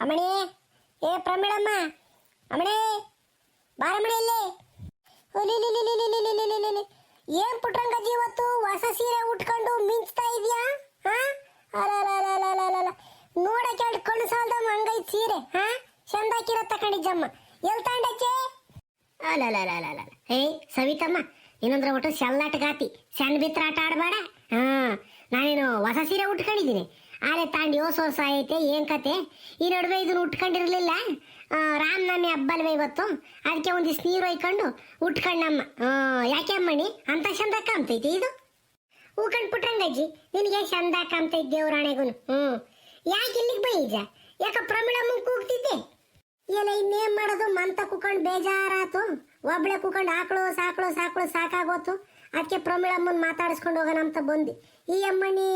ಅಮ್ಮಣಿ ಏ ಪ್ರಮೀಳಮ್ಮ ಅಮ್ಮಣಿ ಬಾರಮ್ಮಣಿ ಇಲ್ಲಿ ಏನ್ ಪುಟ್ರಂಗಜ್ಜಿ ಇವತ್ತು ಹೊಸ ಸೀರೆ ಉಟ್ಕೊಂಡು ಮಿಂಚ್ತಾ ಇದೆಯಾ ನೋಡಕ್ಕೆ ಎರಡು ಕಣ್ಣು ಸಾಲ್ದಮ್ಮ ಹಂಗೈತ್ ಸೀರೆ ಹಾ ಚಂದಾಕಿರೋ ತಕೊಂಡಿದ್ದಮ್ಮ ಎಲ್ ತಾಂಡಕ್ಕೆ ಅಲ್ಲ ಹೇ ಸವಿತಮ್ಮ ಏನಂದ್ರೆ ಒಟ್ಟು ಶಲ್ಲಾಟ ಗಾತಿ ಸಣ್ಣ ಬಿತ್ರ ಆಟ ಆಡಬೇಡ ಹಾ ನಾನೇನು ಹೊಸ ಸೀರೆ ಉಟ್ಕೊಂಡಿದ್ದೀನಿ ಆಲೆ ತಾಂಡಿ ಹೊಸ ಹೊಸ ಐತೆ, ಏನ್ ಕತೆ? ಈ ನಡುವೆ ಇದನ್ನ ಉಟ್ಕೊಂಡಿರ್ಲಿಲ್ಲ. ರಾಮನವಮಿ ಹಬ್ಬಲ್ವೇ ಇವತ್ತು. ಅದಕ್ಕೆ ಒಂದಿಷ್ಟು ನೀರು ಒಯ್ಕೊಂಡು ಉಟ್ಕೊಂಡಮ್ಮ ಯಾಕೆ ಅಮ್ಮಣಿ? ಅಂತ ಚಂದ ಕಾಣ್ತೈತಿ ಇದು. ಹೂಕಂಡು ಪುಟ್ರಂಗಜ್ಜಿ ನಿನಗೆ ಚಂದ ಕಾಣ್ತೈತಿ ದೇವ್ರಾಣೆಗೂ ಹ್ಮ್. ಯಾಕೆ ಇಲ್ಲಿಗೆ ಬೈಜ ಯಾಕ ಪ್ರಮಿಳಮ್ಮ ಕೂಗ್ತಿದ್ದೆ? ಎಲ್ಲ ಇನ್ನೇನ್ ಮಾಡೋದು? ಮಂತ ಕುಕೊಂಡ್ ಬೇಜಾರಾತು. ಒಬ್ಳೆ ಕುಕೊಂಡ್ ಆಕಳು, ಸಾಕಳು ಸಾಕಳು ಸಾಕಾಗೋತು. ಅದಕ್ಕೆ ಪ್ರಮೀಳಮ್ಮನ್ ಮಾತಾಡಿಸ್ಕೊಂಡು ಹೋಗೋಣ ಅಂತ ಬಂದಿ. ಈ ಅಮ್ಮನಿ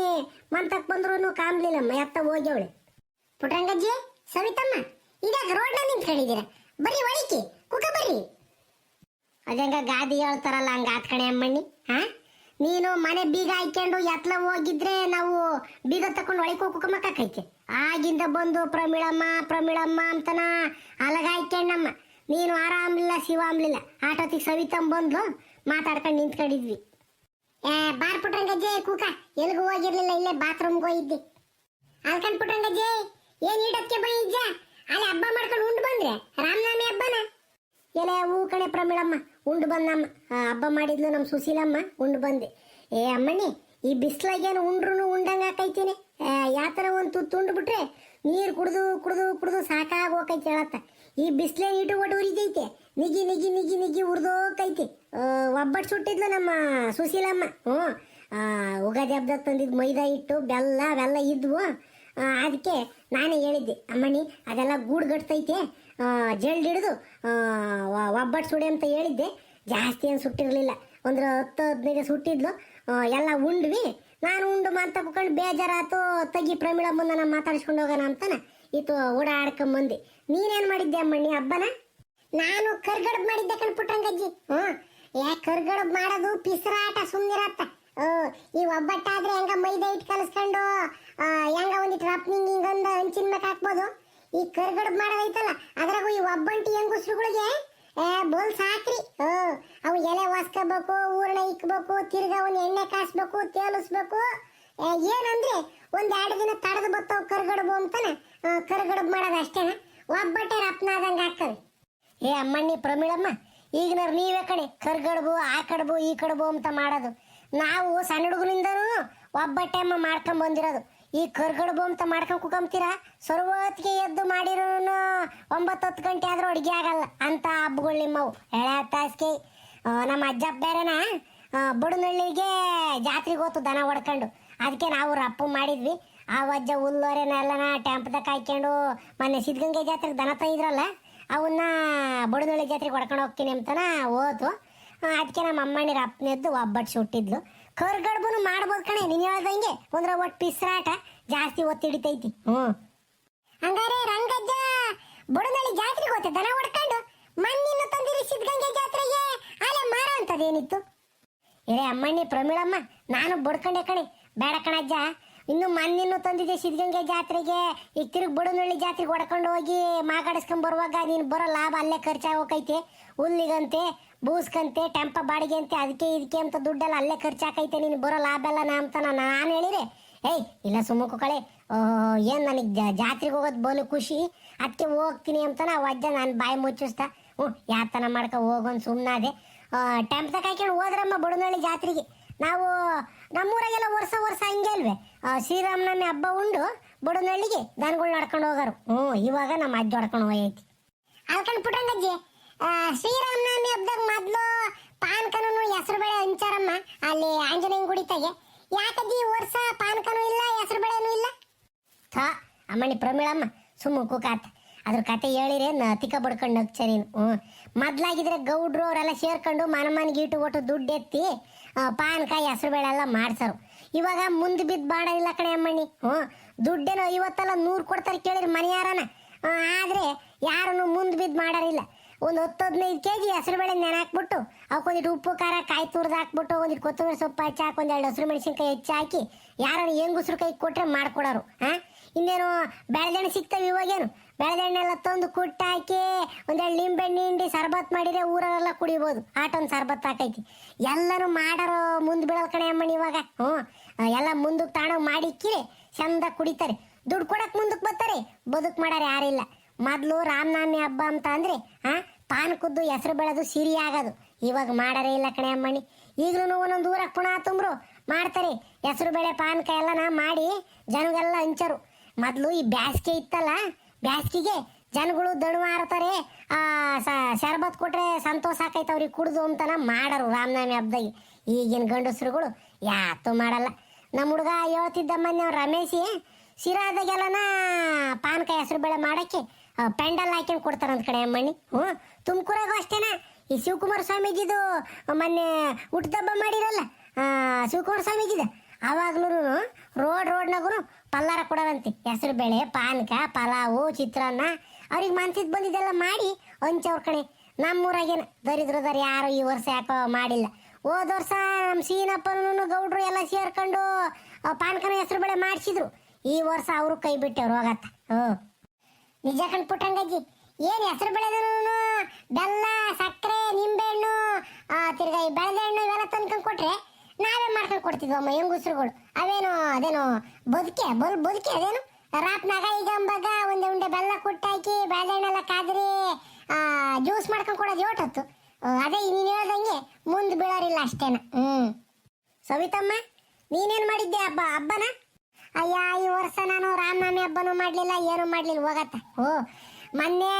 ಮಂತಕ್ ಬಂದ್ರು ಕಾಮ್ಲಿಲ್ಲಮ್ಮ ಎತ್ತ ಹೋಗ್ಯವಳೆ. ಪುಟ್ರಂಗಜ್ಜಿ ಸವಿತಮ್ಮ ಇದಾಗ ರೋಡ್ನ ನಿಂತ್ಕೊಂಡಿದ್ದೀರ? ಬರ್ರಿ ಒಳಿಕಿ ಕುಕ ಬರ್ರಿ. ಅದಂಗ ಗಾದಿ ಹೇಳ್ತಾರಲ್ಲ, ಹಂಗ ಆತ್ಕಣೆ ಅಮ್ಮಣ್ಣಿ, ಹಾ? ನೀನು ಮನೆ ಬೀಗ ಹಾಕೊಂಡು ಎತ್ಲ ಹೋಗಿದ್ರೆ ನಾವು ಬೀಗ ತಕೊಂಡು ಒಳಗೆ ಕುಕಮಕ್ಕೈತೆ ಆಗಿಂದ ಬಂದು ಪ್ರಮಿಳಮ್ಮ ಪ್ರಮಿಳಮ್ಮ ಅಂತನ ಅಲಗ ಹಾಕ್ಯಣ್ಣಮ್ಮ ನೀನು ಆರಾಮ್ಲಿಲ್ಲ ಶಿವ ಅಂಬ್ಲಿಲ್ಲ ಆಟೋತಿಗೆ ಸವಿತಮ್ಮ ಬಂದ್ಲು, ಮಾತಾಡ್ಕೊಂಡು ನಿಂತ್ಕೊಂಡಿದ್ವಿ. ಬಾರ್ ಪುಟ್ರಂಗಜ್ಜೆ ಕೂಕ. ಎಲ್ಗೂ ಹೋಗಿರ್ಲಿಲ್ಲ, ಇಲ್ಲೇ ಬಾತ್ರೂಮ್ಗೆ ಹೋಗಿದ್ದೆ. ಅಲ್ಕಂಡ್ ಪುಟ್ರಂಗಜ್ಜೆ ಏನ್ ಇಡಕ್ಕೆ ಬೈಜ್ಜ ಅಲ್ಲಿ ಹಬ್ಬ ಮಾಡ್ಕೊಂಡು ಉಂಡು ಬಂದ್ರೆ? ರಾಮನಾಮಿ ಹಬ್ಬನ? ಎಲೆ ಹೂ ಕಣೆ ಪ್ರಮಿಳಮ್ಮ, ಉಂಡು ಬಂದಮ್ಮ. ಹಬ್ಬ ಮಾಡಿದ್ಲು ನಮ್ಮ ಸುಶೀಲಮ್ಮ, ಉಂಡು ಬಂದೆ ಏ, ಅಮ್ಮಣ್ಣಿ, ಈ ಬಿಸ್ಲಾಗೇನು ಉಂಡ್ರು ಉಂಡಂಗ ಹಾಕೈತೀನಿ ಯಾತರ ಒಂದು ತುತ್ತು ಉಂಡು ಬಿಟ್ರೆ ನೀರು ಕುಡಿದು ಕುಡಿದು ಕುಡಿದು ಸಾಕಾಗಿ ಹೋಗೈತೆ ಹೇಳತ್ತ. ಈ ಬಿಸ್ಲೇ ಇಟ್ಟು ಒಟ್ಟು ಉರಿದೈತೆ ನಿಗಿ ನಿಗಿ ನಿಗಿ ನಿಗಿ ಉರ್ದೋಕೈತಿ ಒಬ್ಬಟ್ಟು ಸುಟ್ಟಿದ್ಲು ನಮ್ಮ ಸುಶೀಲಮ್ಮ. ಹ್ಞೂ. ಉಗಾದಿ ಹಬ್ಬದಾಗ ತಂದಿದ್ದು ಮೈದಾ ಹಿಟ್ಟು, ಬೆಲ್ಲ, ಅವೆಲ್ಲ ಇದ್ವು. ಅದಕ್ಕೆ ನಾನೇ ಹೇಳಿದ್ದೆ, ಅಮ್ಮಣಿ, ಅದೆಲ್ಲ ಗೂಡು ಗಟ್ತೈತೆ ಜಲ್ಡ್ ಹಿಡಿದು ಒಬ್ಬಟ್ಟು ಸುಡಿ ಅಂತ ಹೇಳಿದ್ದೆ. ಜಾಸ್ತಿ ಏನು ಸುಟ್ಟಿರಲಿಲ್ಲ. ಒಂದು ಹತ್ತು, ಹದಿನೈದು ಸುಟ್ಟಿದ್ಲು. ಎಲ್ಲ ಉಂಡ್ವಿ. ನಾನು ಉಂಡು ಮಾತ ಕುತ್ಕೊಂಡು ಬೇಜಾರಾತು, ತಗಿ ಪ್ರಮಿಳ ಮುಂದೆ ನಾನು ಮಾತಾಡ್ಸ್ಕೊಂಡು ಹೋಗೋಣ ಅಂತಾನೆ. ಇತ್ತು ಓಡಾಡ್ಕೊಂಬಂದು. ನೀನೇನು ಮಾಡಿದ್ದೆ ಅಮ್ಮಣ್ಣಿ ಹಬ್ಬನ? ನಾನು ಕರ್ಗಡಬ್ ಮಾಡಿದ್ದೆ ಕಣ್ಪುಟ್ಟಂಗಜ್ಜಿ. ಹ್ಮ್ ಯಾ ಕರ್ಗಡಬ್ ಮಾಡೋದು ಪಿಸರಾಟ ಸುಮ್ಮನಿರತ್ತ ಈ ಒಬ್ಬಟ್ಟಾದ್ರೆ ಹೆಂಗ ಮೈದಾ ಹಿಟ್ಟು ಕಲಸ್ಕೊಂಡು ಹೆಂಗ ಒಂದಿಟ್ಟು ರಪ್ನಿಂಗ್ ಹಿಂಗೊಂದು ಹಂಚಿನ ಮೇಲೆ ಹಾಕ್ಬೋದು. ಈ ಕರ್ಗಡಬ್ ಮಾಡೋದೈತಲ್ಲ, ಅದ್ರಾಗೂ ಈ ಒಬ್ಬಂಟಿ ಹೆಂಗುಸ್ರುಗಳಿಗೆ ಬೋಲ್ ಸಾಕ್ರಿ. ಅವು ಎಲೆ ಒಸ್ಕೋಬೇಕು ಹೂರ್ಣ ಇಕ್ಬೇಕು, ತಿರ್ಗ ಒಂದು ಎಣ್ಣೆ ಕಾಸ್ಬೇಕು, ತೇಲಿಸ್ಬೇಕು. ಏನಂದ್ರೆ ಒಂದ್ ದಿನ ತಡೆದು ಬರ್ತಾವ ಕರ್ಗಡಬು ಅಂತಾನೆ. ಕರ್ಗಡಬು ಮಾಡೋದು ಅಷ್ಟೇನ? ಒಬ್ಬಟ್ಟೆ ರಪ್ನಾದಂಗೆ ಹಾಕ್ತವೆ ಏ ಅಮ್ಮಣ್ಣಿ ಪ್ರಮೀಳಮ್ಮ ಈಗಿನವ್ರು ನೀವೇ ಕಣೆ, ಕರ್ಗಡ್ಬು ಆ ಕಡ್ಬು ಈ ಕಡ್ಬು ಅಂತ ಮಾಡೋದು. ನಾವು ಸಣ್ಣ ಹುಡುಗನಿಂದನೂ ಒಬ್ಬಟ್ಟೆ ಅಮ್ಮ ಮಾಡ್ಕೊಂಡ್ ಬಂದಿರೋದು. ಈ ಕರ್ಗಡ್ಬು ಅಂತ ಮಾಡ್ಕೊಂಡು ಕುಕೊಂತೀರಾ ಸರ್ವತ್ತಿಗೆ ಎದ್ದು ಮಾಡಿರೋ ಒಂಬತ್ತು ಹತ್ತು ಗಂಟೆ ಆದರೂ ಅಡುಗೆ ಆಗಲ್ಲ. ಅಂತ ಹಬ್ಬಗಳು ನಿಮ್ಮವು. ಎಳೆ ನಮ್ಮ ಅಜ್ಜ ಬೇರೆನ ಬುಡನಳ್ಳಿಗೆ ಜಾತ್ರೆಗೆ ಹೋತು ದನ ಹೊಡ್ಕೊಂಡು. ಅದಕ್ಕೆ ನಾವು ರಪ್ಪು ಮಾಡಿದ್ವಿ. ಆ ಅಜ್ಜ ಹುಲ್ಲೋರೆನೆಲ್ಲನ ಟೆಂಪ್ದಾಗ ಕಾಯ್ಕೊಂಡು, ಮೊನ್ನೆ ಸಿದ್ಧಗಂಗೆ ಜಾತ್ರೆಗೆ ದನ ತಂದಿದ್ರಲ್ಲ ಅವನ್ನ ಬುಡನಳ್ಳಿ ಜಾತ್ರೆಗೆ ಹೊಡ್ಕೊಂಡು ಹೋಗ್ತೀನಿ ಅಂತನ ಓದು. ಅದಕ್ಕೆ ನಮ್ಮ ಅಮ್ಮಣ್ಣಿರ ಅಪ್ಪನೆದ್ದು ಒಬ್ಬಟ್ಟು ಸುಟ್ಟಿದ್ಲು. ಕರ್ಗಡ್ಬುನು ಮಾಡ್ಬೋದು ಕಣೆ, ನೀನು ಹೇಳ್ದಂಗೆ. ಒಂದ್ರ ಒಟ್ಟು ಪಿಸ್ರಾಟ ಜಾಸ್ತಿ ಒತ್ತಿ ಹಿಡಿತೈತಿ. ಹ್ಞೂ. ಹಂಗಾರೆ ರಂಗಜ್ಜ ಬುಡನಳ್ಳಿ ಜಾತ್ರೆಗೆ ಹೋತೆ ದನ ಹೊಡ್ಕೊಂಡು ಮಣ್ಣಿನ ತಂದಿರಿ ಸಿದ್ಧಗಂಗೆ ಜಾತ್ರೆಗೆ. ಅಲ್ಲ ಮಾರೋ ಅಂತದೇನಿತ್ತು? ಏ ಅಮ್ಮಣ್ಣಿ ಪ್ರಮೀಳಮ್ಮ, ನಾನು ಬಡ್ಕೊಂಡೆ ಕಣೆ. ಬೇಡ ಕಣಜ್ಜ ಇನ್ನು ಮಣ್ಣಿನ್ನು ತಂದಿದೆ ಸಿದ್ಧಗಂಗೆ ಜಾತ್ರೆಗೆ. ಈಗ ತಿರುಗಿ ಬಡನಳ್ಳಿ ಜಾತ್ರೆಗೆ ಹೊಡ್ಕೊಂಡು ಹೋಗಿ ಮಾಗಾಡಿಸ್ಕೊಂಡ್ ಬರುವಾಗ ನೀನು ಬರೋ ಲಾಭ ಅಲ್ಲೇ ಖರ್ಚಾಗೋಕೈತೆ. ಹುಲ್ಲಿಗಂತೆ ಬೂಸ್ಕಂತೆ ಟೆಂಪ ಬಾಡಿಗೆ ಅಂತೆ ಅದಕ್ಕೆ ಇದಕ್ಕೆ ಅಂತ ದುಡ್ಡೆಲ್ಲ ಅಲ್ಲೇ ಖರ್ಚಾಕೈತೆ. ನೀನು ಬರೋ ಲಾಭ ಎಲ್ಲ ನಾ ಅಂತ ನಾನು ಹೇಳಿದೆ. ಏಯ್, ಇಲ್ಲ ಸುಮುಖ ಕಳೆ ಏನ್ ನನಗೆ ಜಾತ್ರೆಗೆ ಹೋಗೋದು ಬೋಲು ಖುಷಿ. ಅದಕ್ಕೆ ಹೋಗ್ತೀನಿ ಅಂತ ನಾವು ಅಜ್ಜ ನಾನು ಬಾಯಿ ಮುಚ್ಚಿಸ್ತಾ ಹ್ಞೂ ಯಾತನ ಮಾಡ್ಕೊ ಹೋಗೋನ್ ಸುಮ್ಮನಾದೆ ಟೆಂಪ್ದಾಗ ಹಾಕೊಂಡು ಹೋದ್ರಮ್ಮ ಬಡನಳ್ಳಿ ಜಾತ್ರೆಗೆ. ನಾವು ನಮ್ಮೂರಾಗೆಲ್ಲ ವರ್ಷ ವರ್ಷ ಹಂಗೆ ಅಲ್ವೇ? ಶ್ರೀರಾಮನವಮಿ ಹಬ್ಬ ಉಂಡು ಬಡನಳ್ಳಿಗೆ ದನಗಳು ನಡ್ಕೊಂಡು ಹೋಗೋರು. ಹ್ಞೂ, ಇವಾಗ ನಮ್ಮ ಅಜ್ಜಿ ಹೊಡ್ಕೊಂಡು ಹೋಗೈತಿ. ಅಲ್ಕಂಡ್ ಪುಟ್ಟಂಗಜ್ಜಿ ಶ್ರೀರಾಮನವಮಿ ಹಬ್ಬದಾಗ ಮೊದ್ಲು ಪಾನ್ಕನೂ ಹೆಸರು ಬೇಳೆ ಹಂಚಾರಮ್ಮ. ಅಲ್ಲಿ ಆಂಜನೇಯನ ಗುಡಿ ತಾಗೆ. ಯಾಕಜ್ಜಿ ವರ್ಷ ಪಾನ್ಕನೂ ಇಲ್ಲ, ಹೆಸರು ಬೇಳೆನೂ ಇಲ್ಲ? ಥಾ, ಅಮ್ಮಣಿ ಪ್ರಮೀಳಮ್ಮ ಸುಮ್ಮ ಕುಕಾತ ಅದ್ರ ಕತೆ ಹೇಳಿರಿ ತಿಕ್ಕ ಬಡ್ಕೊಂಡು ನಗ್ಚ ನೀನು ಹ್ಞೂ, ಮೊದ್ಲಾಗಿದ್ರೆ ಗೌಡ್ರು ಅವರೆಲ್ಲ ಸೇರ್ಕೊಂಡು ಮನ ಮನೆಗೆ ಇಟ್ಟು ಒಟ್ಟು ದುಡ್ಡು ಎತ್ತಿ ಆ, ಪಾನ್ಕಾಯಿ ಹೆಸರು ಬೇಳೆ ಎಲ್ಲ ಮಾಡ್ಸರು. ಇವಾಗ ಮುಂದೆ ಬಿದ್ದು ಇಲ್ಲ ಕಣೆ ಅಮ್ಮಣ್ಣಿ. ಹ್ಞೂ ದುಡ್ಡೇನೋ ಇವತ್ತೆಲ್ಲ ನೂರು ಕೊಡ್ತಾರೆ ಕೇಳಿರಿ ಮನೆಯಾರನ. ಆದರೆ ಯಾರನ್ನು ಮುಂದೆ ಬಿದ್ದು ಮಾಡೋರಿಲ್ಲ. ಒಂದು ಹತ್ತು ಹದಿನೈದು ಕೆ ಜಿ ಹೆಸರು ಬೇಳೆ ನೆನೆ ಹಾಕ್ಬಿಟ್ಟು ಅವಕ್ಕೊಂದಿಟ್ಟು ಉಪ್ಪು ಖಾರ ಕಾಯಿ ತುರ್ದು ಹಾಕ್ಬಿಟ್ಟು ಒಂದಿಟ್ಟು ಕೊತ್ತಂಬರಿ ಸೊಪ್ಪು ಹಚ್ಚಿ ಹಾಕಿ ಒಂದೆರಡು ಹಸಿರು ಮೆಣಸಿನ್ಕಾಯಿ ಹೆಚ್ಚಿ ಹಾಕಿ ಯಾರು ಹೆಂಗುಸ್ರು ಕೈ ಕೊಟ್ಟರೆ ಮಾಡ್ಕೊಡೋರು. ಹಾಂ ಇನ್ನೇನು ಬೆಳೆದೆಣ್ಣೆ ಸಿಗ್ತವೆ ಇವಾಗೇನು? ಬೆಳೆದೆಣ್ಣೆಲ್ಲ ತಂದು ಕುಟ್ಟಾಕಿ ಹಾಕಿ ಒಂದೆರಡು ಲಿಂಬೆಣ್ಣೆ ಹಿಂಡಿ ಸರ್ಬತ್ ಮಾಡಿದ್ರೆ ಊರರೆಲ್ಲ ಕುಡಿಬೋದು. ಆಟೊಂದು ಸರ್ಬತ್ ಆಟೈತಿ. ಎಲ್ಲರೂ ಮಾಡಾರೋ ಮುಂದೆ ಬೀಳಲ್ ಕಣೆ ಅಮ್ಮಣ್ಣ ಇವಾಗ. ಹ್ಞೂ. ಎಲ್ಲ ಮುಂದಕ್ಕೆ ಮಾಡಿ ಮಾಡಿಕ್ಕಿರಿ, ಚಂದ ಕುಡಿತಾರೆ. ದುಡ್ಡು ಕೊಡಕ್ಕೆ ಮುಂದಕ್ಕೆ ಬರ್ತಾರೆ, ಬದುಕು ಮಾಡಾರ ಯಾರಿಲ್ಲ ಮೊದಲು ರಾಮನವಮಿ ಹಬ್ಬ ಅಂತ ಅಂದ್ರೆ ಹಾಂ ಪಾನ್ ಕುದ್ದು ಹೆಸರು ಬೆಳೆದು ಸಿರಿ ಆಗೋದು. ಇವಾಗ ಮಾಡಾರೇ ಇಲ್ಲ ಕಣೆ ಅಮ್ಮಣ್ಣಿ ಈಗಲೂ ಒಂದೊಂದು ಊರಾಗ ಪುನಃ ತುಂಬ್ರು, ಮಾಡ್ತಾರೆ. ಹೆಸರು ಬೇಳೆ ಪಾನಕ ನಾ ಮಾಡಿ ಜನಗೆಲ್ಲ ಹಂಚರು. ಮೊದಲು ಈ ಬ್ಯಾಸ್ಗೆ ಇತ್ತಲ್ಲ ಬ್ಯಾಸ್ಗಿಗೆ ಜನಗಳು ದಣು ಮಾರ್ತಾರೆ ಆ, ಸ- ಶರ್ಬತ್ ಕೊಟ್ರೆ ಸಂತೋಷ ಆಕೈತೆ ಅವ್ರಿಗೆ, ಕುಡ್ದು ಅಂತನ ಮಾಡರು ರಾಮನಾಮಿ ಹಬ್ಬದಾಗಿ. ಈಗಿನ ಗಂಡಸರುಗಳು ಯಾತು ಮಾಡಲ್ಲ. ನಮ್ಮ ಹುಡುಗ ಹೇಳ್ತಿದ್ದ ಮೊನ್ನೆ ಅವ್ರು ರಮೇಶಿ, ಶಿರಾದಾಗೆಲ್ಲನ ಪಾನಕ ಹೆಸರು ಬೇಳೆ ಮಾಡಕ್ಕೆ ಪೆಂಡಲ್ ಹಾಕ್ಯಂಡು ಕೊಡ್ತಾರಂತ ಕಡೆ ಅಮ್ಮಣ್ಣಿ. ಹ್ಞೂ, ತುಮಕೂರಾಗೂ ಅಷ್ಟೇನ? ಈ ಶಿವಕುಮಾರ ಸ್ವಾಮೀಜಿದು ಮೊನ್ನೆ ಹುಟ್ಟದಬ್ಬ ಮಾಡಿರಲ್ಲ? ಶಿವಕುಮಾರ ಸ್ವಾಮೀಜಿದ? ಅವಾಗ್ಲೂ ರೋಡ್ ರೋಡ್ನಾಗೂ ಪಲ್ಲಾರ ಕೊಡೋರಂತೆ. ಹೆಸರು ಬೇಳೆ, ಪಾನಕ, ಪಲಾವು, ಚಿತ್ರಾನ್ನ. ಅವ್ರಿಗೆ ಮನ್ಸಿದ್ ಬಂದಿದ್ದೆಲ್ಲ ಮಾಡಿ ಹಂಚವ್ರ ಕಣೆ. ನಮ್ಮೂರಾಗೇನ ದರಿದ್ರದಾರ ಯಾರು ಈ ವರ್ಷ ಯಾಕೋ ಮಾಡಿಲ್ಲ. ಹೋದ ವರ್ಷ ನಮ್ಮ ಸೀನಪ್ಪನೂ ಗೌಡ್ರು ಎಲ್ಲ ಸೇರ್ಕೊಂಡು ಪಾನಕನ ಹೆಸರು ಬೇಳೆ ಮಾಡಿಸಿದ್ರು. ಈ ವರ್ಷ ಅವರು ಕೈ ಬಿಟ್ಟವ್ರು ಹೋಗತ್ತ. ಹ್ಞೂ. ನಿಜ ಕಣ್ಪುಟ್ಟಂಗಜ್ಜಿ ಏನು ಹೆಸರು ಬೆಳೆದ್ರು ಬೆಲ್ಲ, ಸಕ್ಕರೆ, ನಿಂಬೆಹಣ್ಣು ತಿರ್ಗಾ ಈ ಬೆಳೆದೆಣ್ಣು ಇವೆಲ್ಲ ತಂದ್ಕೊಂಡು ಕೊಟ್ರೆ ನಾವೇ ಮಾಡ್ಕೊಂಡು ಕೊಡ್ತಿದ್ವಿ ಅಮ್ಮ ಹೆಂಗುಸ್ರುಗಳು ಅವೇನು ಅದೇನು ಬದುಕೆ, ಬಲ್, ಬದುಕೆ ಅದೇನು? ರಾತ್ನಾಗ ಈಗ ಅಂಬಾಗ ಒಂದೇ ಉಂಡೆ ಬೆಲ್ಲ ಕುಟ್ಟಾಕಿ ಬೆಳೆದೆಣ್ಣೆಲ್ಲ ಕಾದ್ರಿ ಜ್ಯೂಸ್ ಮಾಡ್ಕೊಂಡು ಕೊಡೋದು ಯೋಟತ್ತು. ಅದೇ ನೀನು ಹೇಳ್ದಂಗೆ, ಮುಂದೆ ಬೀಳೋರಿಲ್ಲ ಅಷ್ಟೇನ. ಹ್ಞೂ ಸವಿತಮ್ಮ, ನೀನೇನ್ ಮಾಡಿದ್ದೆ ಹಬ್ಬ, ಹಬ್ಬನ? ಅಯ್ಯ, ಈ ವರ್ಷ ನಾನು ರಾಮನವಮಿ ಹಬ್ಬನೂ ಮಾಡಲಿಲ್ಲ, ಏನು ಮಾಡಲಿಲ್ಲ, ಹೋಗತ್ತ. ಓ, ಮೊನ್ನೆ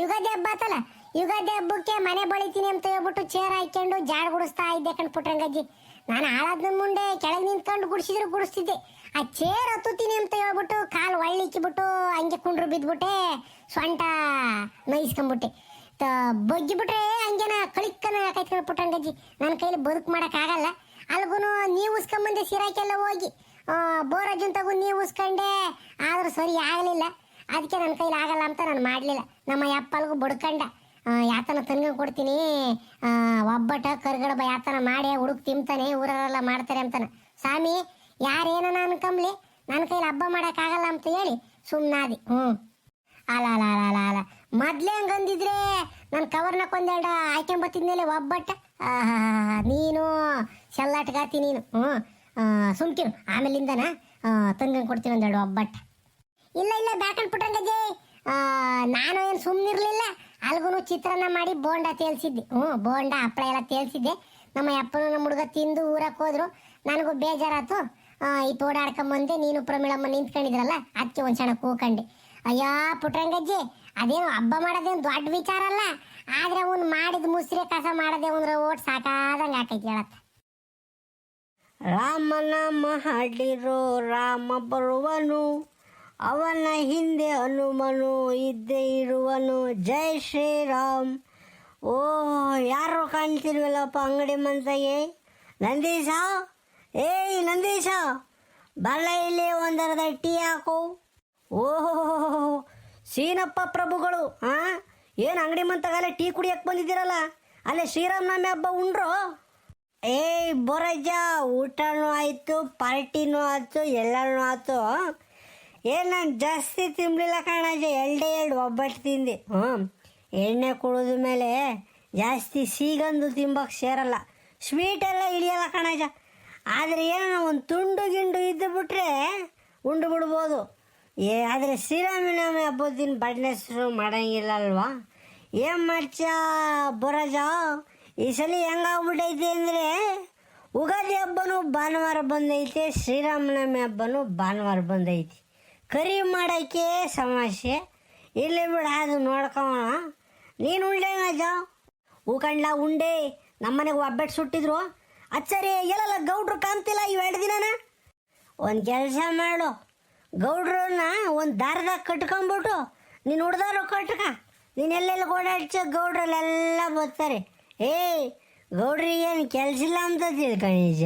ಯುಗಾದಿ ಹಬ್ಬ ಆತಲ್ಲ? ಯುಗಾದಿ ಹಬ್ಬಕ್ಕೆ ಮನೆ ಬಳಿತೀನಿ ಅಂತ ಹೇಳ್ಬಿಟ್ಟು ಚೇರ್ ಹಾಕೊಂಡು ಜಾಡ್ ಗುಡಿಸ್ತಾ ಇದ್ದೆ ಕಣ್ ಪುಟ್ರಂಗಜ್ಜಿ ನಾನು ಹಾಳಾದ ಮುಂದೆ ಕೆಳಗೆ ನಿಂತ್ಕೊಂಡು ಗುಡಿಸಿದ್ರು ಗುಡಿಸ್ತಿದ್ದೆ. ಆ ಚೇರ್ ಹತ್ತುತ್ತೀನಿ ಅಂತ ಹೇಳ್ಬಿಟ್ಟು ಕಾಲು ಒಳ್ಳಿಕ್ಕಿಬಿಟ್ಟು ಹಂಗೆ ಕುಂಡ್ರು ಬಿದ್ಬಿಟ್ಟೆ. ಸೊಂಟ ನೋಯಿಸ್ಕೊಂಬಿಟ್ಟೆ ತ ಬಗ್ಗಿಬಿಟ್ರೆ ಹಂಗೇನ ಕಳಿಕ್ಕನ ಕಣ್ ಪುಟ್ರಂಗಜ್ಜಿ ನನ್ನ ಕೈಲಿ ಬದುಕು ಮಾಡೋಕ್ಕಾಗಲ್ಲ ಅಲ್ಗೂ ನೀವು ಉಸ್ಕೊಂಬಂದೆ ಸಿರಾಕೆಲ್ಲ ಹೋಗಿ ಬೋರಜ್ಜನ್ ತಗು ನೀವು ಉಸ್ಕೊಂಡೆ ಆದ್ರೂ ಸರಿ ಆಗಲಿಲ್ಲ. ಅದಕ್ಕೆ ನನ್ನ ಕೈಲಿ ಆಗಲ್ಲ ಅಂತ ನಾನು ಮಾಡಲಿಲ್ಲ. ನಮ್ಮ ಅಪ್ಪಲ್ಗೂ ಬಡ್ಕಂಡ. ಯಾತನ ತಂದ್ಕೊಂಡು ಕೊಡ್ತೀನಿ. ಒಬ್ಬಟ ಕರ್ಗಡಬ ಯಾತನ ಮಾಡಿ ಹುಡುಕ್ ತಿಂತಾನೆ ಊರಲ್ಲ ಮಾಡ್ತಾರೆ ಅಂತಾನೆ. ಸ್ವಾಮಿ, ಯಾರೇನ ಅನ್ಕಂಬ್ಲಿ ನನ್ನ ಕೈಲಿ ಹಬ್ಬ ಮಾಡೋಕ್ಕಾಗಲ್ಲ ಅಂತ ಹೇಳಿ ಸುಮ್ಮನಾದಿ ಹ್ಞೂ. ಅಲ್ಲ ಅಲ್ಲ ಅಲ್ಲ ಅಲ್ಲ ಅಲ್ಲ ಮೊದಲೇ ಹಂಗಂದಿದ್ರೆ ನನ್ನ ಕವರ್ನಾಗ ಒಂದೆರಡು ಹಾಕ್ಕೊಂಬತ್ತಿದ್ಮೇಲೆ ಒಬ್ಬಟ್ಟ? ನೀನು ಶಲ್ಲಾಟ್ಗಾತಿ ನೀನು. ಹ್ಞೂ. ಸುಮ್ಕಿರು. ಆಮೇಲಿಂದನ ತಂಗಂಗೆ ಕೊಡ್ತೀನಿ ಒಂದೆರಡು ಒಬ್ಬಟ್ಟ. ಇಲ್ಲ ಇಲ್ಲ, ಬ್ಯಾಕಂಡ್ ಪುಟ್ಟಂಗಜ್ಜಿ. ನಾನು ಏನು ಸುಮ್ಮನಿರ್ಲಿಲ್ಲ ಅಲ್ಗೂ ಚಿತ್ರಾನ್ನ ಮಾಡಿ ಬೋಂಡ ತೇಲ್ಸಿದ್ದೆ. ಹ್ಞೂ, ಬೋಂಡ ಹಪ್ಪಳ ಎಲ್ಲ ತೇಲ್ಸಿದ್ದೆ. ನಮ್ಮ ಅಪ್ಪನೂ ನಮ್ಮ ಹುಡುಗ ತಿಂದು ಊರಕ್ಕೆ ಹೋದ್ರು. ನನಗೂ ಬೇಜಾರಾತು. ಈ ಓಡಾಡ್ಕೊಂಬಂದೆ ನೀನು ಪ್ರಮಿಳಮ್ಮ ನಿಂತ್ಕೊಂಡಿದ್ರಲ್ಲ, ಅದಕ್ಕೆ ಒಂದು ಸಣ್ಣ ಕೂಕಂಡೆ. ಅಯ್ಯೋ ಪುಟ್ರಂಗಜ್ಜಿ ಅದೇನು ಹಬ್ಬ ಮಾಡೋದೇನು ದೊಡ್ಡ ವಿಚಾರ ಅಲ್ಲ. ಆದ್ರೆ ಅವ್ನು ಮಾಡಿದ ಮುಸ್ರೆ ಕಸ ಮಾಡದೆ ಅಂದ್ರೆ ಓಟ್ ಸಾಕಾದಂಗೆ ಆಕೈತಿ ಹೇಳತ್ತ. ರಾಮನಾಮ ಹಾಡಿರೋ ರಾಮ ಬರುವನು. ಅವನ ಹಿಂದೆ ಹನುಮನು, ಇದ್ದೇ ಇರುವನು. ಜೈ ಶ್ರೀರಾಮ್. ಓ, ಯಾರು ಕಾಣ್ತಿರ್ವಲ್ಲಪ್ಪ ಅಂಗಡಿ ಮಂತಗೆ ನಂದೀಶ? ಏಯ್, ನಂದೀಶ! ಬಲ ಇಲ್ಲಿ ಒಂದರದ ಟೀ ಹಾಕು. ಓಹೋ ಸೀನಪ್ಪ ಪ್ರಭುಗಳು ಹಾಂ ಏನು ಅಂಗಡಿ ಮಂತಾಗಲ್ಲ ಟೀ ಕುಡಿಯಕ್ಕೆ ಬಂದಿದ್ದೀರಲ್ಲ? ಅಲ್ಲೇ ಶ್ರೀರಾಮನಾಮಿ ಹಬ್ಬ ಉಂಡ್ರು? ಏಯ್, ಬೊರಜ್ಜ, ಊಟನೂ ಆಯಿತು, ಪಾರ್ಟಿನೂ ಆಯ್ತು ಎಲ್ಲನೂ ಆಯ್ತು ಏನು ನಾನು ಜಾಸ್ತಿ ತಿಂಬಲಿಲ್ಲ ಕಾಣಜ್ಜ ಎರಡೇ ಎರಡು ಒಬ್ಬಟ್ಟು ತಿಂದೆ. ಹ್ಞೂ ಎಣ್ಣೆ ಕುಡಿದ ಮೇಲೆ ಜಾಸ್ತಿ ಸೀಗಂದು ತಿಂಬಕ್ಕೆ ಸೇರಲ್ಲ. ಸ್ವೀಟೆಲ್ಲ ಹಿಡಿಯಲ್ಲ ಕಣಜ ಆದರೆ ಏನೋ ಒಂದು ತುಂಡು ಗಿಂಡು ಇದ್ದು ಬಿಟ್ರೆ ಉಂಡು ಬಿಡ್ಬೋದು. ಏ ಆದರೆ ಶ್ರೀರಾಮನವಮಿ ಹಬ್ಬದ ದಿನ ಬಡ್ನೆ ಶುರು ಮಾಡಂಗಿಲ್ಲ ಅಲ್ವಾ ಏನು ಮಾಡ್ಚ ಬರೋಜ? ಈ ಸಲ ಹೆಂಗಾಗ್ಬಿಟ್ಟೈತೆ ಅಂದರೆ ಉಗಾದಿ ಹಬ್ಬನೂ ಭಾನುವಾರ ಬಂದೈತೆ ಶ್ರೀರಾಮನವಮಿ ಹಬ್ಬನೂ ಭಾನುವಾರ ಬಂದೈತಿ. ಕರಿ ಮಾಡೋಕ್ಕೆ ಸಮಸ್ಯೆ. ಇಲ್ಲಿ ಬಿಡ, ಅದು ನೋಡ್ಕೋಣ ನೀನು ಉಂಡೆ ಅಜ್ಜ ಹೂಕಂಡ್ಲ ಉಂಡೆ. ನಮ್ಮನೆಗೆ ಒಬ್ಬಟ್ಟು ಸುಟ್ಟಿದ್ರು. ಅಚ್ಚರಿ, ಎಲ್ಲಲ್ಲ ಗೌಡ್ರು ಕಾಣ್ತಿಲ್ಲ ಎರಡು ದಿನನ? ಒಂದು ಕೆಲಸ ಮಾಡು. ಗೌಡ್ರನ್ನ ಒಂದು ದಾರದಾಗ ಕಟ್ಕೊಂಬಿಟ್ಟು ನೀನು ಹುಡ್ದಾರು ಕಟ್ಕ. ನೀನು ಎಲ್ಲೆಲ್ಲಿ ಓಡಾಡ್ಸ ಗೌಡ್ರಲ್ಲೆಲ್ಲ ಬರ್ತಾರೆ ಏಯ್, ಗೌಡ್ರಿಗೆ ಏನು ಕೆಲಸ ಇಲ್ಲ ಅಂತ ತಿಳ್ಕಣೀಜ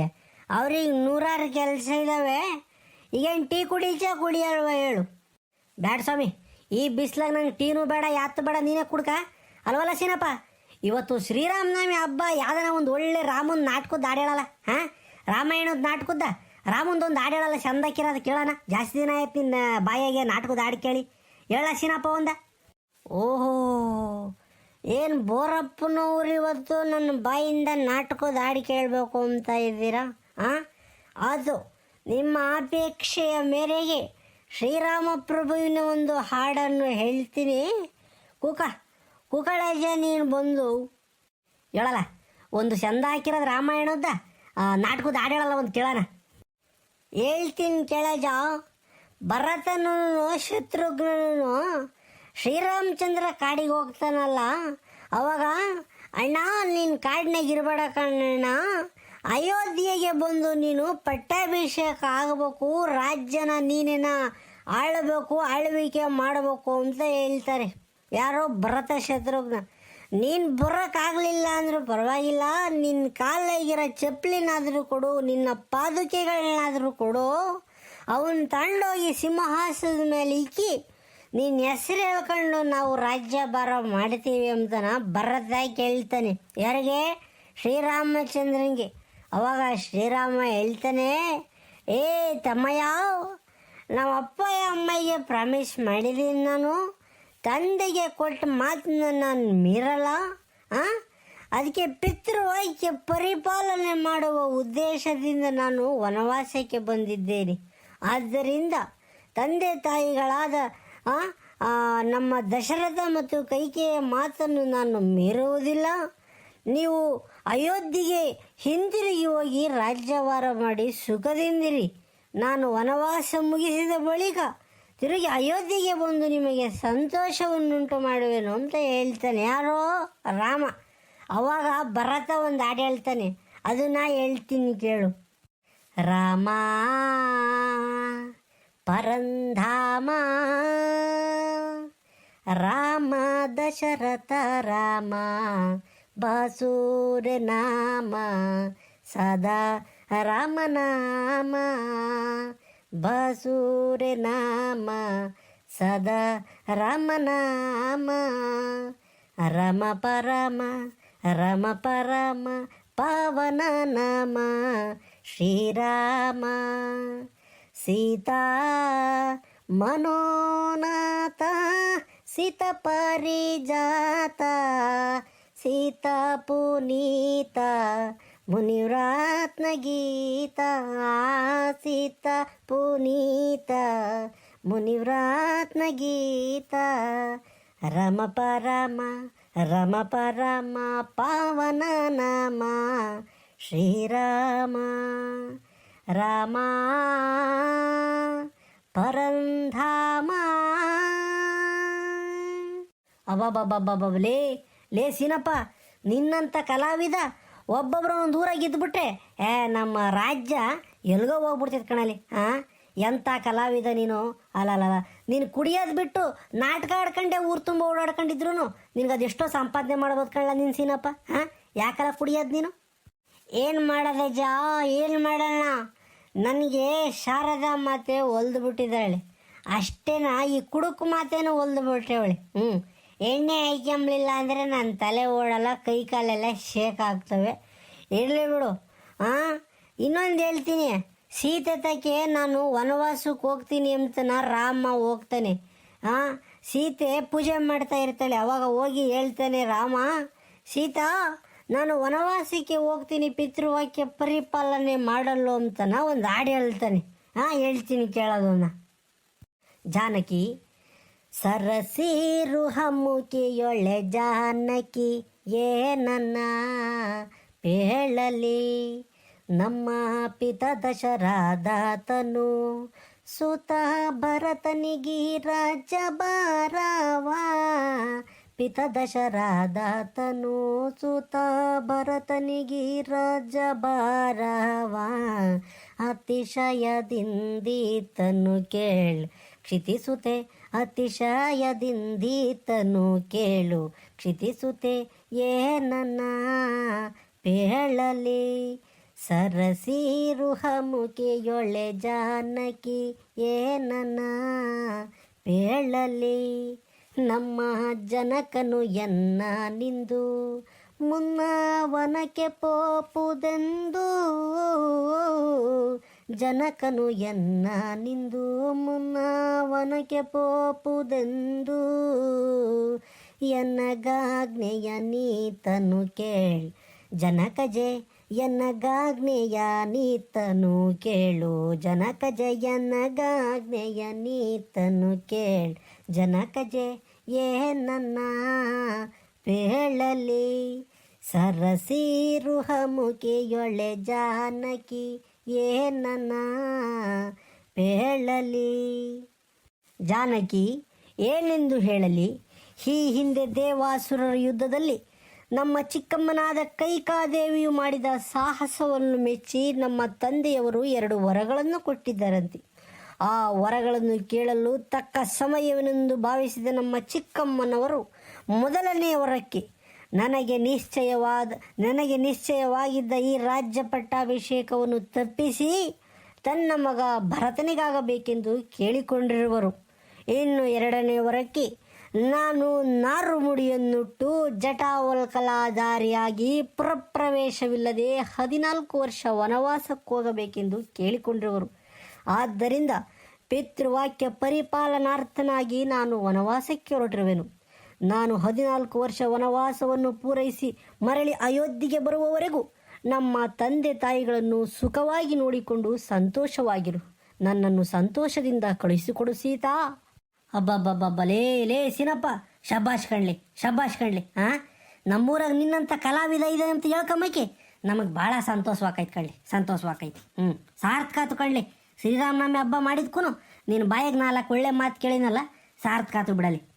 ಅವ್ರಿಗೆ ನೂರಾರು ಕೆಲಸ ಇದ್ದಾವೆ ಈಗೇನು ಟೀ ಕುಡಿಚ ಕುಡಿಯಲ್ವ ಹೇಳು. ಬ್ಯಾಡ ಸ್ವಾಮಿ, ಈ ಬಿಸ್ಲಾಗ ನಂಗೆ ಟೀನು ಬೇಡ ಯಾತು ಬೇಡ, ನೀನೇ ಕುಡ್ಕ? ಅಲ್ವಲ್ಲ ಸೀನಪ್ಪ? ಇವತ್ತು ಶ್ರೀರಾಮನವಮಿ ಹಬ್ಬ, ಯಾವ್ದನ ಒಂದು ಒಳ್ಳೆ ರಾಮನ ನಾಟಕದ ಹಾಡೇಳಲ್ಲ ಹಾಂ? ರಾಮಾಯಣದ ನಾಟಕದ ರಾಮಂದು ಒಂದು ಹಾಡೇಳಲ್ಲ ಚಂದಕ್ಕಿರೋದು ಕೇಳೋಣ. ಜಾಸ್ತಿ ದಿನ ಆಯ್ತು ನಿನ್ನ ಬಾಯಿಗೆ ನಾಟಕದ ಹಾಡು ಕೇಳಿ. ಹೇಳ ಸೀನಪ್ಪ ಒಂದ. ಓಹೋ, ಏನು ಬೋರಪ್ಪನವ್ರು ಇವತ್ತು ನನ್ನ ಬಾಯಿಂದ ನಾಟಕದ ಹಾಡು ಕೇಳಬೇಕು ಅಂತ ಇದ್ದೀರಾ? ಹಾಂ ಅದು ನಿಮ್ಮ ಅಪೇಕ್ಷೆಯ ಮೇರೆಗೆ ಶ್ರೀರಾಮ ಪ್ರಭುವಿನ ಒಂದು ಹಾಡನ್ನು ಹೇಳ್ತೀನಿ. ಕುಕ ಕುಕಳಜ ನೀನು ಬಂದು ಹೇಳಲ್ಲ. ಒಂದು ಚಂದ ಹಾಕಿರೋದು ರಾಮಾಯಣದ ನಾಟಕದ ಹಾಡು ಹೇಳಲ್ಲ ಒಂದು ಕೇಳೋಣ. ಹೇಳ್ತೀನಿ ಕೇಳಜ ಭರತನೂ ಶತ್ರುಘ್ನೂ ಶ್ರೀರಾಮಚಂದ್ರ ಕಾಡಿಗೆ ಹೋಗ್ತಾನಲ್ಲ. ಅವಾಗ, ಅಣ್ಣ, ನೀನು ಕಾಡಿನಾಗ ಇರಬೇಡ ಕಣ್ಣಣ್ಣ ಅಯೋಧ್ಯೆಗೆ ಬಂದು ನೀನು ಪಟ್ಟಾಭಿಷೇಕ ಆಗಬೇಕು, ರಾಜ್ಯನ ನೀನೇನ ಆಳಬೇಕು, ಆಳ್ವಿಕೆ ಮಾಡಬೇಕು ಅಂತ ಹೇಳ್ತಾರೆ. ಯಾರೋ ಭರತ ಶತ್ರುಘ್ನ. ನೀನು ಬರೋಕ್ಕಾಗಲಿಲ್ಲ ಅಂದರೂ ಪರವಾಗಿಲ್ಲ ನಿನ್ನ ಕಾಲಾಗಿರೋ ಚಪ್ಪಲಿನಾದರೂ ಕೊಡು, ನಿನ್ನ ಪಾದುಕೆಗಳನ್ನಾದರೂ ಕೊಡು. ಅವನ್ನ ತಂಡೋಗಿ ಸಿಂಹಾಸದ ಮೇಲೆ ಇಕ್ಕಿ ನಿನ್ನ ಹೆಸರು ಹೇಳ್ಕೊಂಡು ನಾವು ರಾಜ್ಯ ಭಾರ ಮಾಡ್ತೀವಿ ಅಂತನ ಭರತ ಕೇಳ್ತಾನೆ. ಯಾರಿಗೆ? ಶ್ರೀರಾಮಚಂದ್ರನಿಗೆ. ಅವಾಗ ಶ್ರೀರಾಮ ಹೇಳ್ತಾನೆ, ಏ ತಮ್ಮಯ್ಯ ನಮ್ಮ ಅಪ್ಪ ಅಮ್ಮಗೆ ಪ್ರಾಮಿಸ್ ಮಾಡಿದ್ದೀನಿ ನಾನು. ತಂದೆಗೆ ಕೊಟ್ಟ ಮಾತನ್ನ ನಾನು ಮೀರಲ್ಲ ಹಾಂ ಅದಕ್ಕೆ ಪಿತೃವಾಯ್ಕೆ ಪರಿಪಾಲನೆ ಮಾಡುವ ಉದ್ದೇಶದಿಂದ ನಾನು ವನವಾಸಕ್ಕೆ ಬಂದಿದ್ದೇನೆ. ಆದ್ದರಿಂದ ತಂದೆ ತಾಯಿಗಳಾದ ನಮ್ಮ ದಶರಥ ಮತ್ತು ಕೈಕೆಯ ಮಾತನ್ನು ನಾನು ಮೀರುವುದಿಲ್ಲ. ನೀವು ಅಯೋಧ್ಯೆಗೆ ಹಿಂದಿರುಗಿ ಹೋಗಿ ರಾಜ್ಯವಾರ ಮಾಡಿ ಸುಖದಿಂದಿರಿ. ನಾನು ವನವಾಸ ಮುಗಿಸಿದ ಬಳಿಕ ತಿರುಗಿ ಅಯೋಧ್ಯೆಗೆ ಬಂದು ನಿಮಗೆ ಸಂತೋಷವನ್ನುಂಟು ಮಾಡುವೆನು ಅಂತ ಹೇಳ್ತಾನೆ. ಯಾರೋ? ರಾಮ. ಅವಾಗ ಭರತ ಒಂದು ಹಾಡು ಹೇಳ್ತಾನೆ. ಅದು ನಾ ಹೇಳ್ತೀನಿ ಕೇಳು. ರಾಮ, ಪರಂಧಾಮ, ರಾಮ, ದಶರಥ ರಾಮ ಬಸೂರ ನಾಮ, ಸದಾ ರಾಮನಾಮ. ಬಸೂರ ನಾಮ, ಸದಾ ರಾಮನಾಮ. ರಮ ಪರಮ ರಮ ಪರಮ, ಪಾವನ ನಾಮ, ಶ್ರೀರಾಮ. ಸೀತಾ ಮನೋನಾಥ, ಸೀತ ಪರಿಜಾತ ಸೀತಾ ಪುನೀತ, ಮುನಿವ್ರಾತ್ನ ಗೀತ ಸೀತಾ ಪುನೀತ, ಮುನಿವ್ರಾತ್ನ ಗೀತ. ರಮ ಪರಮ ರಮ ಪರಮ, ಪಾವನ ನಮ, ಶ್ರೀರಾಮ, ರಾಮ, ಪರಂಧಾಮ. ಅಬ್ಬಬ್ಬಬ್ಬಬ್ಬ ಲೇ ಸೀನಪ್ಪ ನಿನ್ನಂಥ ಕಲಾವಿದ ಒಬ್ಬೊಬ್ರು ಒಂದು ಊರಾಗಿ ಇದ್ಬಿಟ್ರೆ, ಏ, ನಮ್ಮ ರಾಜ್ಯ ಎಲ್ಗೋ ಹೋಗ್ಬಿಡ್ತೈತೆ ಕಣಲಿ ಹಾಂ ಎಂಥ ಕಲಾವಿದ ನೀನು? ಅಲ್ಲಲ್ಲ ನೀನು ಕುಡಿಯೋದು ಬಿಟ್ಟು ನಾಟಕ ಆಡ್ಕೊಂಡೆ, ಊರು ತುಂಬ ಓಡಾಡ್ಕೊಂಡಿದ್ರು ನಿನಗೆ ಅದೆಷ್ಟೋ ಸಂಪಾದನೆ ಮಾಡ್ಬೋದು ಕಳ್ಳ ನೀನು ಸೀನಪ್ಪ ಹಾಂ ಯಾಕಲ್ಲ ಕುಡಿಯೋದು ನೀನು? ಏನು ಮಾಡೋದೆ ಜಾ, ಏನು ಮಾಡೋಣ ನನಗೆ ಶಾರದಾ ಮಾತೆ ಹೊಲ್ದು ಬಿಟ್ಟಿದ್ದಾಳೆ ಅಷ್ಟೇನಾ, ಈ ಕುಡುಕು ಮಾತೇನು ಬಿಟ್ಟೆ ಅವಳೆ. ಹ್ಞೂ ಎಣ್ಣೆ ಹಾಕ್ಯಂಬ್ಲಿಲ್ಲ ಅಂದರೆ ನನ್ನ ತಲೆ ಓಡಲ್ಲ, ಕೈ ಕಾಲೆಲ್ಲ ಶೇಕ್ ಆಗ್ತವೆ. ಇರಲಿ ಬಿಡು. ಹಾಂ ಇನ್ನೊಂದು ಹೇಳ್ತೀನಿ. ಸೀತೆ ತಕ್ಕೆ ನಾನು ವನವಾಸಕ್ಕೆ ಹೋಗ್ತೀನಿ ಅಂತನ ರಾಮ ಹೋಗ್ತಾನೆ. ಹಾಂ ಸೀತೆ ಪೂಜೆ ಮಾಡ್ತಾ ಇರ್ತಾಳೆ. ಅವಾಗ ಹೋಗಿ ಹೇಳ್ತಾನೆ, ರಾಮ, ಸೀತಾ, ನಾನು ವನವಾಸಕ್ಕೆ ಹೋಗ್ತೀನಿ. ಪಿತೃವಾಕ್ಯ ಪರಿಪಾಲನೆ ಮಾಡಲು ಅಂತನ ಒಂದು ಹಾಡು ಹೇಳ್ತಾನೆ. ಹಾಂ ಹೇಳ್ತೀನಿ ಕೇಳೋದನ್ನ. ಜಾನಕಿ ಸರಸೀರು ಹಮ್ಮುಕಿಯೊಳೆ ಜಾನಕಿ ಏನನ್ನ ಪೇಳಲಿ. ನಮ್ಮ ಪಿತ ದಶರಾಧಾತನು, ಸುತ ಭರತನಿಗಿ ರಾಜ ಬಾರವ ಪಿತ ದಶರಾಧಾತನು, ಸುತ ಭರತನಿಗಿ ರಾಜ ಬಾರವ ಅತಿಶಯದಿಂದೀತನು ಕೇಳ್, ಕ್ಷಿತಿಸುತೆ ಅತಿಶಯದಿಂದೀತನು ಕೇಳು ಕ್ಷಿತಿಸುತ್ತೆ ಏನನ್ನ ಪೇಳಲಿ ಸರಸೀರು ಹಮುಕಿಯೊಳೆ ಜಾನಕಿ ಏನನ್ನ ಪೇಳಲಿ ನಮ್ಮ ಜನಕನು ಎನ್ನ ನಿಂದು? ಮುನ್ನ ವನಕ್ಕೆ ಪೋಪುದೆಂದು ಜನಕನು ಎನ್ನ ನಿಂದು ಮುನ್ನ ವನಕ್ಕೆ ಪೋಪುದೆಂದು? ಎನ್ನಗಾಜ್ಞೆಯ ನೀತನು ಕೇಳ್. ಜನಕಜೆ ಎನ್ನಗಾಜ್ಞೆಯ ನೀತನು ಕೇಳು. ಜನಕಜ ಎನ್ನಗಾಜ್ಞೆಯ ನೀತನು ಕೇಳ್. ಜನಕಜೆ, ಏ ನನ್ನ ಪೇಳಲಿ. ಸರಸೀರುಹ ಮುಖಿಯೊಳೆ ಜಾನಕಿ ಏ ಹೇಳಲಿ? ಜಾನಕಿ ಏನೆಂದು ಹೇಳಲಿ? ಈ ಹಿಂದೆ ದೇವಾಸುರರ ಯುದ್ಧದಲ್ಲಿ ನಮ್ಮ ಚಿಕ್ಕಮ್ಮನಾದ ಕೈಕಾದೇವಿಯು ಮಾಡಿದ ಸಾಹಸವನ್ನು ಮೆಚ್ಚಿ ನಮ್ಮ ತಂದೆಯವರು ಎರಡು ವರಗಳನ್ನು ಕೊಟ್ಟಿದ್ದರಂತೆ. ಆ ವರಗಳನ್ನು ಕೇಳಲು ತಕ್ಕ ಸಮಯವೆಂದು ಭಾವಿಸಿದ ನಮ್ಮ ಚಿಕ್ಕಮ್ಮನವರು ಮೊದಲನೇ ವರಕ್ಕೆ ನನಗೆ ನಿಶ್ಚಯವಾದ, ನನಗೆ ನಿಶ್ಚಯವಾಗಿದ್ದ ಈ ರಾಜ್ಯ ಪಟ್ಟಾಭಿಷೇಕವನ್ನು ತಪ್ಪಿಸಿ ತನ್ನ ಮಗ ಭರತನಿಗಾಗಬೇಕೆಂದು ಕೇಳಿಕೊಂಡಿರುವರು. ಇನ್ನು ಎರಡನೇ ವರಕ್ಕೆ ನಾನು ನಾರು ಮುಡಿಯನ್ನುಟ್ಟು ಜಟಾವಲ್ಕಲಾಧಾರಿಯಾಗಿ ಪುರಪ್ರವೇಶವಿಲ್ಲದೆ ಹದಿನಾಲ್ಕು ವರ್ಷ ವನವಾಸಕ್ಕೆ ಹೋಗಬೇಕೆಂದು ಕೇಳಿಕೊಂಡಿರುವರು. ಆದ್ದರಿಂದ ಪಿತೃವಾಕ್ಯ ಪರಿಪಾಲನಾರ್ಥನಾಗಿ ನಾನು ವನವಾಸಕ್ಕೆ ಹೊರಟಿರುವೆನು. ನಾನು ಹದಿನಾಲ್ಕು ವರ್ಷ ವನವಾಸವನ್ನು ಪೂರೈಸಿ ಮರಳಿ ಅಯೋಧ್ಯೆಗೆ ಬರುವವರೆಗೂ ನಮ್ಮ ತಂದೆ ತಾಯಿಗಳನ್ನು ಸುಖವಾಗಿ ನೋಡಿಕೊಂಡು ಸಂತೋಷವಾಗಿರು. ನನ್ನನ್ನು ಸಂತೋಷದಿಂದ ಕಳುಹಿಸಿಕೊಡು ಸೀತಾ. ಅಬ್ಬಬ್ಬಬ್ಬ ಲೇ ಸಿನಪ್ಪ. ಶಬಾಷ್ ಕಣ್ಲಿ ಶಬಾಷ್ ಕಣ್ಲಿ ಹಾ ನಮ್ಮೂರಾಗ ನಿನ್ನಂಥ ಕಲಾವಿದ ಇದೆ ಅಂತ ಹೇಳ್ಕೊಂಬಕ್ಕೆ ನಮಗೆ ಭಾಳ ಸಂತೋಷವಾಕೈತೆ ಕಣ್ಲಿ, ಸಂತೋಷವಾಕೈತಿ. ಹ್ಞೂ ಸಾರ್ಥಕಾತು ಕಣ್ಲಿ. ಶ್ರೀರಾಮನವಮಿ ಹಬ್ಬ ಮಾಡಿದ್ಕೂ ನೀನು ಬಾಯಿಗೆ ನಾಲ್ಕು ಒಳ್ಳೆ ಮಾತು ಕೇಳಿನಲ್ಲ ಸಾರ್ಥಕ ಆತು ಬಿಡಲಿ.